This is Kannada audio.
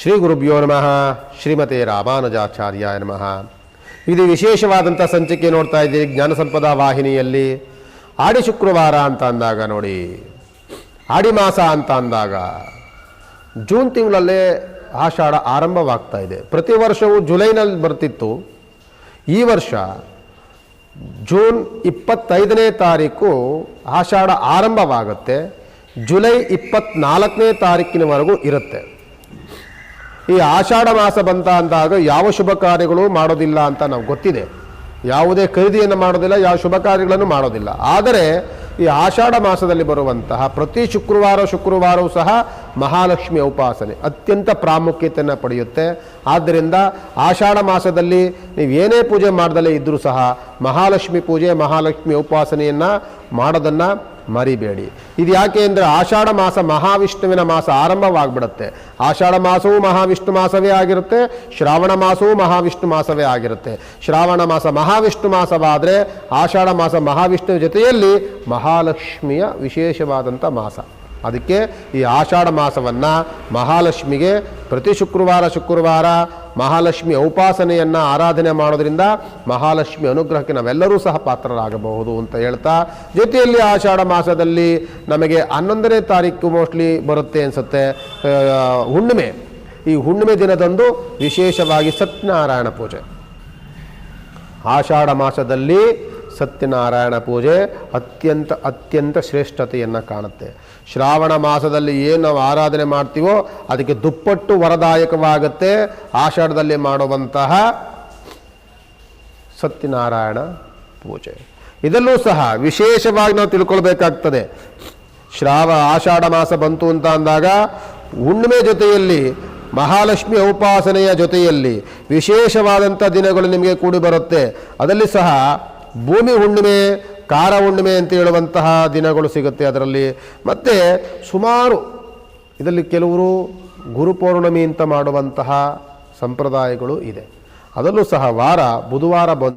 ಶ್ರೀ ಗುರುಭ್ಯೋ ನಮಃ. ಶ್ರೀಮತೆ ರಾಮಾನುಜಾಚಾರ್ಯ ನಮಃ. ಇದು ವಿಶೇಷವಾದಂಥ ಸಂಚಿಕೆ ನೋಡ್ತಾ ಇದ್ದೀರಿ, ಜ್ಞಾನ ಸಂಪದ ವಾಹಿನಿಯಲ್ಲಿ. ಆಡಿ ಶುಕ್ರವಾರ ಅಂತ ಅಂದಾಗ ನೋಡಿ, ಆಡಿ ಮಾಸ ಅಂತ ಅಂದಾಗ ಜೂನ್ ತಿಂಗಳಲ್ಲೇ ಆಷಾಢ ಆರಂಭವಾಗ್ತಾ ಇದೆ. ಪ್ರತಿ ವರ್ಷವೂ ಜುಲೈನಲ್ಲಿ ಬರ್ತಿತ್ತು. ಈ ವರ್ಷ ಜೂನ್ ಇಪ್ಪತ್ತೈದನೇ ತಾರೀಕು ಆಷಾಢ ಆರಂಭವಾಗುತ್ತೆ. ಜುಲೈ ಇಪ್ಪತ್ತ್ನಾಲ್ಕನೇ ತಾರೀಕಿನವರೆಗೂ ಇರುತ್ತೆ. ಈ ಆಷಾಢ ಮಾಸ ಬಂತ ಅಂದಾಗ ಯಾವ ಶುಭ ಕಾರ್ಯಗಳು ಮಾಡೋದಿಲ್ಲ ಅಂತ ನಾವು ಗೊತ್ತಿದೆ. ಯಾವುದೇ ಖರೀದಿಯನ್ನು ಮಾಡೋದಿಲ್ಲ, ಯಾವ ಶುಭ ಕಾರ್ಯಗಳನ್ನು ಮಾಡೋದಿಲ್ಲ. ಆದರೆ ಈ ಆಷಾಢ ಮಾಸದಲ್ಲಿ ಬರುವಂತಹ ಪ್ರತಿ ಶುಕ್ರವಾರ ಶುಕ್ರವಾರವೂ ಸಹ ಮಹಾಲಕ್ಷ್ಮಿಯ ಉಪಾಸನೆ ಅತ್ಯಂತ ಪ್ರಾಮುಖ್ಯತೆಯನ್ನು ಪಡೆಯುತ್ತೆ. ಆದ್ದರಿಂದ ಆಷಾಢ ಮಾಸದಲ್ಲಿ ನೀವು ಏನೇ ಪೂಜೆ ಮಾಡದಲ್ಲೇ ಇದ್ದರೂ ಸಹ ಮಹಾಲಕ್ಷ್ಮಿ ಪೂಜೆ ಮಹಾಲಕ್ಷ್ಮಿ ಉಪಾಸನೆಯನ್ನು ಮಾಡೋದನ್ನು ಮರಿಬೇಡಿ. ಇದು ಯಾಕೆ ಅಂದರೆ ಆಷಾಢ ಮಾಸ ಮಹಾವಿಷ್ಣುವಿನ ಮಾಸ ಆರಂಭವಾಗ್ಬಿಡುತ್ತೆ. ಆಷಾಢ ಮಾಸವೂ ಮಹಾವಿಷ್ಣು ಮಾಸವೇ ಆಗಿರುತ್ತೆ, ಶ್ರಾವಣ ಮಾಸವೂ ಮಹಾವಿಷ್ಣು ಮಾಸವೇ ಆಗಿರುತ್ತೆ. ಶ್ರಾವಣ ಮಾಸ ಮಹಾವಿಷ್ಣು ಮಾಸವಾದರೆ ಆಷಾಢ ಮಾಸ ಮಹಾವಿಷ್ಣುವಿನ ಜೊತೆಯಲ್ಲಿ ಮಹಾಲಕ್ಷ್ಮಿಯ ವಿಶೇಷವಾದಂಥ ಮಾಸ. ಅದಕ್ಕೆ ಈ ಆಷಾಢ ಮಾಸವನ್ನು ಮಹಾಲಕ್ಷ್ಮಿಗೆ ಪ್ರತಿ ಶುಕ್ರವಾರ ಶುಕ್ರವಾರ ಮಹಾಲಕ್ಷ್ಮಿ ಉಪಾಸನೆಯನ್ನು ಆರಾಧನೆ ಮಾಡೋದ್ರಿಂದ ಮಹಾಲಕ್ಷ್ಮಿ ಅನುಗ್ರಹಕ್ಕೆ ನಾವೆಲ್ಲರೂ ಸಹ ಪಾತ್ರರಾಗಬಹುದು ಅಂತ ಹೇಳ್ತಾ, ಜೊತೆಯಲ್ಲಿ ಆಷಾಢ ಮಾಸದಲ್ಲಿ ನಮಗೆ ಹನ್ನೊಂದನೇ ತಾರೀಕು ಮೋಸ್ಟ್ಲಿ ಬರುತ್ತೆ ಅನಿಸುತ್ತೆ. ಹುಣ್ಣಿಮೆ. ಈ ಹುಣ್ಣಿಮೆ ದಿನದಂದು ವಿಶೇಷವಾಗಿ ಸತ್ಯನಾರಾಯಣ ಪೂಜೆ. ಆಷಾಢ ಮಾಸದಲ್ಲಿ ಸತ್ಯನಾರಾಯಣ ಪೂಜೆ ಅತ್ಯಂತ ಅತ್ಯಂತ ಶ್ರೇಷ್ಠತೆಯನ್ನು ಕಾಣುತ್ತೆ. ಶ್ರಾವಣ ಮಾಸದಲ್ಲಿ ಏನು ನಾವು ಆರಾಧನೆ ಮಾಡ್ತೀವೋ ಅದಕ್ಕೆ ದುಪ್ಪಟ್ಟು ವರದಾಯಕವಾಗುತ್ತೆ. ಆಷಾಢದಲ್ಲಿ ಮಾಡುವಂತಹ ಸತ್ಯನಾರಾಯಣ ಪೂಜೆ. ಇದಲ್ಲೂ ಸಹ ವಿಶೇಷವಾಗಿ ನಾವು ತಿಳ್ಕೊಳ್ಬೇಕಾಗ್ತದೆ. ಶ್ರಾವ ಆಷಾಢ ಮಾಸ ಬಂತು ಅಂತ ಅಂದಾಗ ಹುಣ್ಣಿಮೆ ಜೊತೆಯಲ್ಲಿ ಮಹಾಲಕ್ಷ್ಮಿ ಉಪಾಸನೆಯ ಜೊತೆಯಲ್ಲಿ ವಿಶೇಷವಾದಂಥ ದಿನಗಳು ನಿಮಗೆ ಕೂಡಿ ಬರುತ್ತೆ. ಅದರಲ್ಲಿ ಸಹ ಭೂಮಿ ಹುಣ್ಣಿಮೆ ಕಾರ ಹುಣ್ಣಿಮೆ ಅಂತ ಹೇಳುವಂತಹ ದಿನಗಳು ಸಿಗುತ್ತೆ ಅದರಲ್ಲಿ. ಮತ್ತು ಸುಮಾರು ಇದರಲ್ಲಿ ಕೆಲವರು ಗುರುಪೌರ್ಣಮಿ ಅಂತ ಮಾಡುವಂತಹ ಸಂಪ್ರದಾಯಗಳು ಇದೆ. ಅದರಲ್ಲೂ ಸಹ ವಾರ, ಬುಧವಾರ ಬಂದು